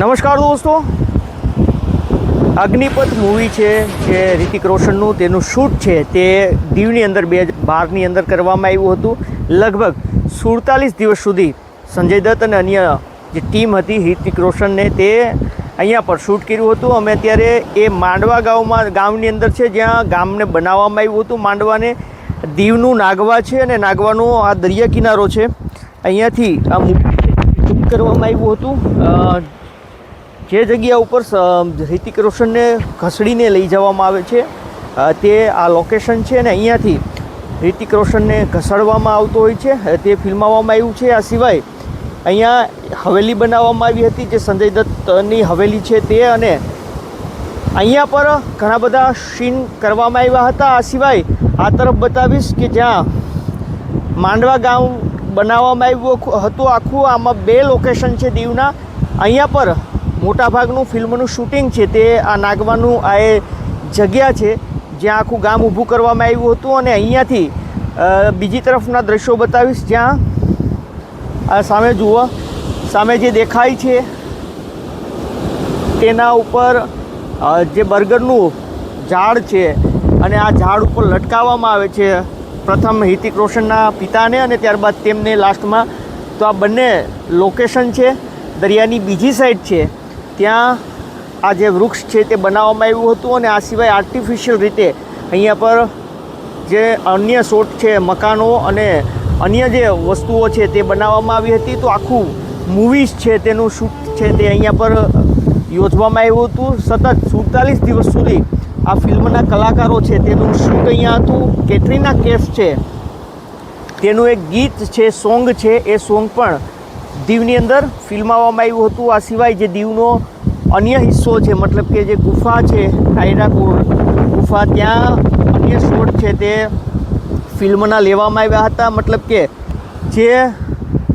નમસ્કાર દોસ્તો. અગ્નિપથ મૂવી છે જે રિતિક રોશનનું, તેનું શૂટ છે તે દીવની અંદર બે બારની અંદર કરવામાં આવ્યું હતું. લગભગ સુડતાલીસ દિવસ સુધી સંજય દત્ત અને અન્ય જે ટીમ હતી રિતિક રોશનને તે અહીંયા પર શૂટ કર્યું હતું. અમે અત્યારે એ માંડવા ગામમાં ગામની અંદર છે, જ્યાં ગામને બનાવવામાં આવ્યું હતું. માંડવાને દીવનું નાગવા છે અને નાગવાનો આ દરિયા કિનારો છે. અહીંયાથી આ મૂવી કરવામાં આવ્યું હતું. જે જગ્યા ઉપર હિતિક રોશનને ઘસડીને લઈ જવામાં આવે છે તે આ લોકેશન છે અને અહીંયાથી રિતિક રોશનને ઘસડવામાં આવતો હોય છે તે ફિલ્માવવામાં આવ્યું છે. આ સિવાય અહીંયા હવેલી બનાવવામાં આવી હતી, જે સંજય દત્તની હવેલી છે તે અને અહીંયા પર ઘણા બધા સીન કરવામાં આવ્યા હતા. આ સિવાય આ તરફ બતાવીશ કે જ્યાં માંડવા ગામ બનાવવામાં આવ્યું હતું આખું. આમાં બે લોકેશન છે દીવના. અહીંયા પર મોટાભાગનું ફિલ્મનું શૂટિંગ છે તે આ નાગવાનું આ એ જગ્યા છે, જ્યાં આખું ગામ ઊભું કરવામાં આવ્યું હતું અને અહીંયાથી બીજી તરફના દ્રશ્યો બતાવીશ. જ્યાં આ સામે જુઓ, સામે જે દેખાય છે, તેના ઉપર જે બર્ગરનું ઝાડ છે અને આ ઝાડ ઉપર લટકાવવામાં આવે છે. પ્રથમ હિતિક રોશનના પિતાને અને ત્યારબાદ તેમને લાસ્ટમાં. તો આ બંને લોકેશન છે, દરિયાની બીજી સાઈડ છે. ત્યાં આ જે વૃક્ષ છે તે બનાવવામાં આવ્યું હતું અને આ સિવાય આર્ટિફિશિયલ રીતે અહીંયા પર જે અન્ય શોટ છે, મકાનો અને અન્ય જે વસ્તુઓ છે તે બનાવવામાં આવી હતી. તો આખું મૂવીઝ છે તેનું શૂટ છે તે અહીંયા પર યોજવામાં આવ્યું હતું. સતત સુડતાલીસ દિવસ સુધી આ ફિલ્મના કલાકારો છે તેનું શૂટ અહીંયા હતું. કેટરીના કેફ છે. તેનું એક ગીત છે સોંગ છે. એ સોંગ પણ દીવની અંદર ફિલ્માવવામાં આવ્યું હતું. આ સિવાય જે દીવનો અન્ય હિસ્સો છે, મતલબ કે જે ગુફા છે ટાયરાકોડ ગુફા, ત્યાં અન્ય શોટ છે તે ફિલ્મના લેવામાં આવ્યા હતા. મતલબ કે જે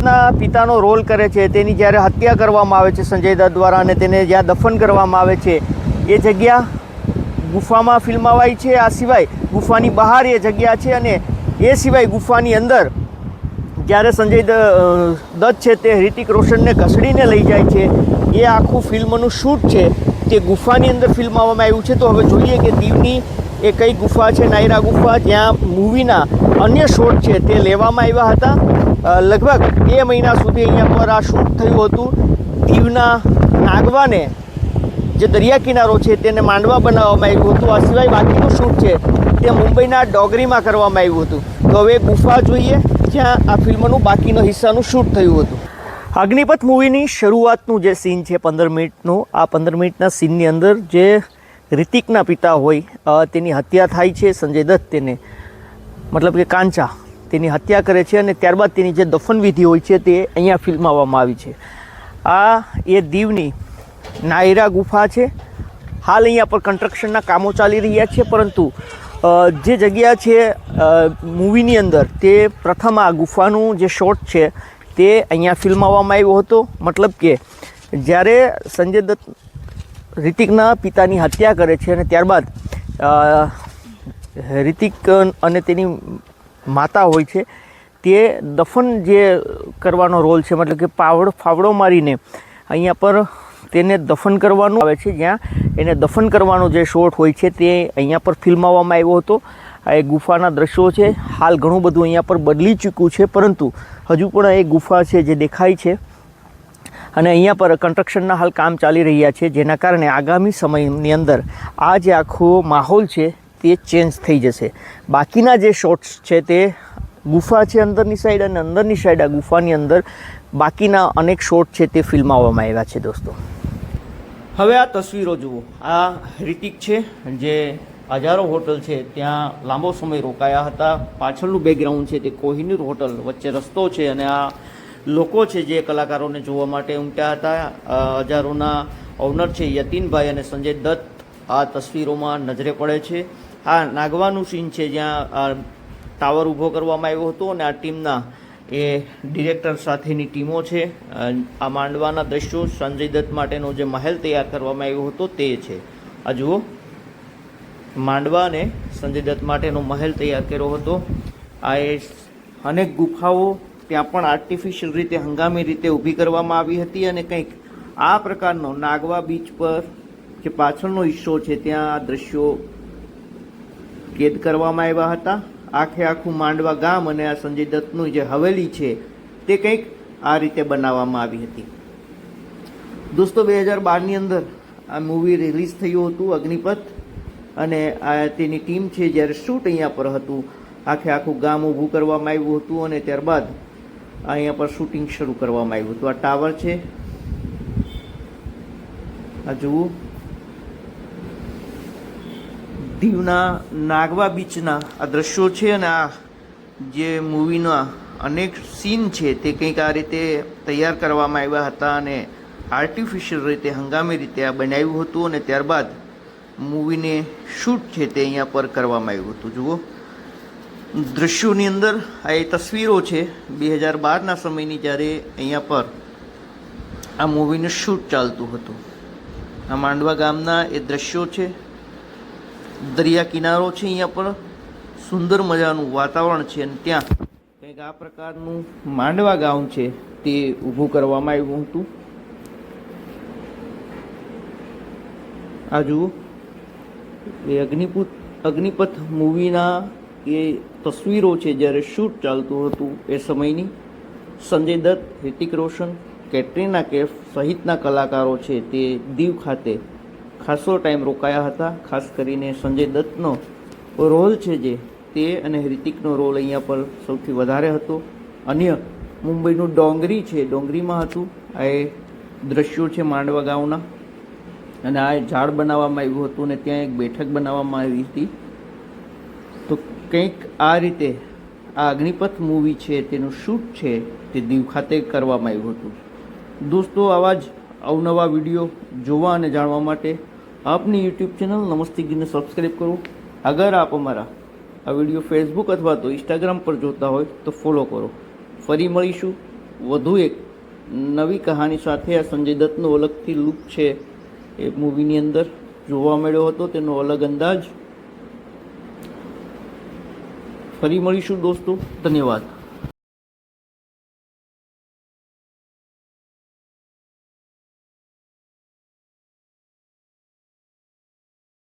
ના પિતાનો રોલ કરે છે, તેની જ્યારે હત્યા કરવામાં આવે છે સંજય દત્ત દ્વારા અને તેને જ્યાં દફન કરવામાં આવે છે, એ જગ્યા ગુફામાં ફિલ્માવાય છે. આ સિવાય ગુફાની બહાર એ જગ્યા છે અને એ સિવાય ગુફાની અંદર જ્યારે સંજય દત્ત છે તે રિતિક રોશનને ઘસડીને લઈ જાય છે. એ આખું ફિલ્મનું શૂટ છે. તે ગુફાની અંદર ફિલ્માવવામાં આવ્યું છે. તો હવે જોઈએ કે દીવની એ કઈ ગુફા છે, નાયરા ગુફા, જ્યાં મૂવીના અન્ય શોટ છે તે લેવામાં આવ્યા હતા. લગભગ બે મહિના સુધી અહીંયા પર આ શૂટ થયું હતું. દીવના નાગવાને જે દરિયા કિનારો છે તેને માંડવા બનાવવામાં આવ્યું હતું. આ સિવાય બાકીનું શૂટ છે તે મુંબઈના ડોગરીમાં કરવામાં આવ્યું હતું. તો હવે ગુફા જોઈએ. જ્યાં આ ફિલ્મનું બાકીનો હિસ્સાનું શૂટ થયું હતું. અગ્નિપથ મૂવીની શરૂઆતનું જે સીન છે પંદર મિનિટનું, આ પંદર મિનિટના સીનની અંદર જે રિતિકના પિતા હોય તેની હત્યા થાય છે સંજય દત્ત તેને. મતલબ કે કાંચા તેની હત્યા કરે છે અને ત્યારબાદ તેની જે દફન વિધિ હોય છે તે અહીંયા ફિલ્માવવામાં આવી છે. આ એ દીવની નાયરા ગુફા છે. હાલ અહીંયા પર કન્સ્ટ્રક્શનના કામો ચાલી રહ્યા છે, પરંતુ જે જગ્યા છે મૂવીની અંદર તે પ્રથમ આ ગુફાનું જે શોટ છે, તે અહીંયા ફિલ્માવવામાં આવ્યો હતો. મતલબ કે જ્યારે સંજય દત્ત રિતિકના પિતાની હત્યા કરે છે અને ત્યારબાદ રિતિક અને તેની માતા હોય છે, તે દફન જે કરવાનો રોલ છે, મતલબ કે પાવડ ફાવડો મારીને અહીંયા પર તેને દફન કરવાનું આવે છે જ્યાં એને દફન કરવાનો જે શોટ હોય છે તે અહીંયા પર ફિલ્માવવામાં આવ્યો હતો. આ એ ગુફાના દ્રશ્યો છે. હાલ ઘણું બધું અહીંયા પર બદલી ચૂક્યું છે, પરંતુ હજુ પણ એ ગુફા છે જે દેખાય છે. અને અહીંયા પર કન્સ્ટ્રક્શનના હાલ કામ ચાલી રહ્યા છે, જેના કારણે આગામી સમયની અંદર આ જે આખો માહોલ છે તે ચેન્જ થઈ જશે. બાકીના જે શોટ્સ છે તે ગુફા છે અંદરની સાઈડ અને અંદરની સાઈડ આ ગુફાની અંદર બાકીના અનેક શોટ છે તે ફિલ્માવવામાં આવ્યા છે દોસ્તો. હવે આ તસવીરો જુઓ. આ રિતિક છે, જે હજારો હોટલ છે, ત્યાં લાંબો સમય રોકાયા હતા. પાછળનું બેકગ્રાઉન્ડ છે તે કોહિનૂર હોટલ, વચ્ચે રસ્તો છે અને આ લોકો છે જે કલાકારોને જોવા માટે ઉમટ્યા હતા. હજારોના ઓનર છે યતીનભાઈ અને સંજય દત્ત આ તસવીરોમાં નજરે પડે છે. આ નાગવાનું સીન છે જ્યાં ટાવર ઊભો કરવામાં આવ્યો હતો અને આ ટીમના એ ડિરેક્ટર સાથેની ટીમો છે. આ માંડવાના દ્રશ્યો સંજય દત્ત માટેનો જે મહેલ તૈયાર કરવામાં આવ્યો હતો તે છે. આ જુઓ. માંડવાને સંજય દત્ત માટેનો મહેલ તૈયાર કર્યો હતો. આ એ અનેક ગુફાઓ ત્યાં પણ આર્ટિફિશિયલ રીતે હંગામી રીતે ઊભી કરવામાં આવી હતી અને કંઈક આ પ્રકારનો નાગવા બીચ પર જે પાછળનો હિસ્સો છે, ત્યાં આ દ્રશ્યો કેદ કરવામાં આવ્યા હતા. આખે આખું માંડવા ગામ અને આ સંજય દત્તનું જે હવેલી છે, તે કંઈક આ રીતે બનાવવામાં આવી હતી. દોસ્તો, બે હજાર બારની અંદર આ મૂવી રિલીઝ થયું હતું અગ્નિપથ, અને આ તેની ટીમ છે જ્યારે શૂટ અહીંયા પર હતું, આખે આખું ગામ ઊભું કરવામાં આવ્યું હતું અને ત્યારબાદ અહીંયા પર શૂટિંગ શરૂ કરવામાં આવ્યું હતું. આ ટાવર છે. આ જુઓ. દીવના નાગવા બીચના આ દ્રશ્યો છે અને આ જે મૂવીના અનેક સીન છે તે કંઈક આ રીતે તૈયાર કરવામાં આવ્યા હતા અને આર્ટિફિશિયલ રીતે, હંગામી રીતે આ બનાવ્યું હતું અને ત્યારબાદ મૂવીને શૂટ છે તે અહીંયા પર કરવામાં આવ્યું હતું. જુઓ. દ્રશ્યોની અંદર આ એ તસવીરો છે, બે હજાર બારના સમયની જ્યારે અહીંયા પર આ મૂવીનું શૂટ ચાલતું હતું. આ માંડવા ગામના એ દ્રશ્યો છે. દરિયા કિનારો છે અહીંયા પર. સુંદર મજાનું વાતાવરણ છે અને ત્યાં કંઈક આ પ્રકારનું માંડવા ગામ છે તે ઊભું કરવામાં આવ્યું હતું. આ જુઓ, એ અગ્નિપુત, અગ્નિપથ મૂવીના એ તસવીરો છે જ્યારે શૂટ ચાલતું હતું એ સમયની. સંજય દત્ત, હિતિક રોશન, કેટરીના કેફ સહિતના કલાકારો છે તે દીવ ખાતે ખાસો ટાઈમ રોકાયા હતા, ખાસ કરીને સંજય દત્તનો રોલ છે જે, તે અને હૃતિકનો રોલ અહીંયા પર સૌથી વધારે હતો. અન્ય મુંબઈનું ડોંગરી છે, ડોંગરીમાં હતું. આ એ દ્રશ્યો છે માંડવા ગામના અને આ ઝાડ બનાવવામાં આવ્યું હતું અને ત્યાં એક બેઠક બનાવવામાં આવી હતી. તો કંઈક આ રીતે આ અગ્નિપથ મૂવી છે, તેનું શૂટ છે, તે દીવ ખાતે કરવામાં આવ્યું હતું. દોસ્તો, આવા જ અવનવા વીડિયો જોવા અને જાણવા માટે આપની યુટ્યુબ ચેનલ નમસ્તે ગીને સબસ્ક્રાઈબ કરો. અગર આપ અમારા આ વીડિયો ફેસબુક અથવા તો ઇન્સ્ટાગ્રામ પર જોતા હોય તો ફોલો કરો. ફરી મળીશું. વધુ એક નવી કહાની સાથે આ સંજય દત્તનો અલગથી લુક છે એ મૂવીની અંદર. જોવા મળ્યો હતો તેનો અલગ અંદાજ. ફરી મળીશું દોસ્તો. ધન્યવાદ.